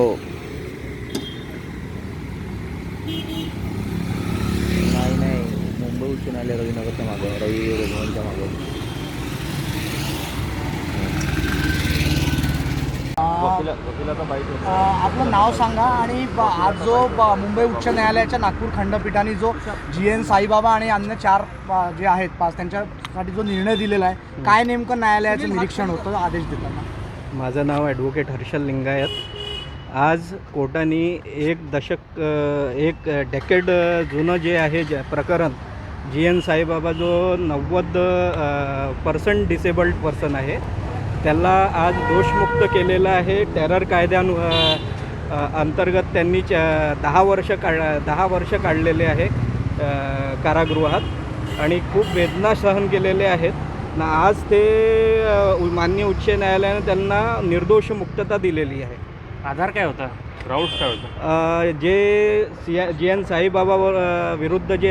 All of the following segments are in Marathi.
हो. नाही नाही. मुंबई उच्च न्यायालय रवीनगरच्या मागे. रवी रघुवनच्या मागे. आपलं नाव सांगा आणि आज जो मुंबई उच्च न्यायालयाच्या नागपूर खंडपीठाने जो जी एन साईबाबा आणि अन्य चार जे आहेत पाच त्यांच्यासाठी जो निर्णय दिलेला आहे काय नेमकं न्यायालयाचं निरीक्षण होतं आदेश देताना? माझं नाव ॲडव्होकेट हर्षल लिंगायत. आज कोर्टाने एक दशक एक डेकेड जुनं जे आहे ज प्रकरण जी एन साईबाबा जो नव्वद पर्सेंट डिसेबल्ड पर्सन आहे त्याला आज दोषमुक्त केलेलं आहे. टेरर कायद्यानु अंतर्गत त्यांनी च दहा वर्ष काढ दहा वर्ष काढलेले आहे कारागृहात आणि खूप वेदना सहन केलेले आहेत. ना आज ते अ, माननीय उच्च न्यायालयानं त्यांना निर्दोष मुक्तता दिलेली आहे. आधार काय होता? राऊट काय होता? अ, जे सी जी एन साईबाबावर अ, विरुद्ध जे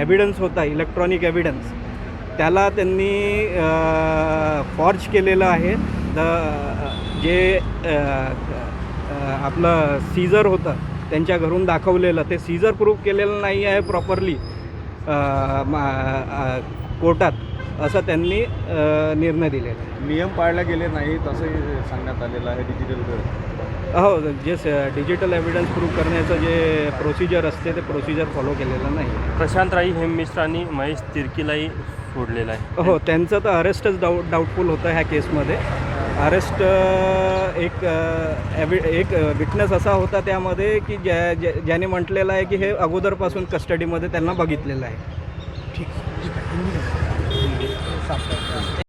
एव्हिडन्स होता इलेक्ट्रॉनिक एव्हिडन्स त्याला त्यांनी फॉर्ज केलेलं आहे. द जे अ, अ, आपलं सीझर होतं त्यांच्या घरून दाखवलेलं ते सीझर प्रूफ केलेलं नाही आहे प्रॉपरली कोर्टात. असं त्यांनी निर्णय दिलेला आहे. नियम पाळले गेले नाहीत असंही सांगण्यात आलेलं आहे डिजिटल हो जे डिजिटल एव्हिडन्स प्रूव्ह करण्याचं जे प्रोसिजर असते ते प्रोसिजर फॉलो केलेलं नाही. प्रशांत राई हेम मिश्रा आणि महेश तिरकीलाही सोडलेला आहे. हो त्यांचं तर अरेस्टच डाऊट डाऊटफुल होतं ह्या केसमध्ये अरेस्ट एक एवि एक विटनेस असा होता त्यामध्ये की ज्या ज्या- ज्याने म्हटलेलं आहे की हे अगोदरपासून कस्टडीमध्ये त्यांना बघितलेलं आहे. ठीक ठीक आहे. café.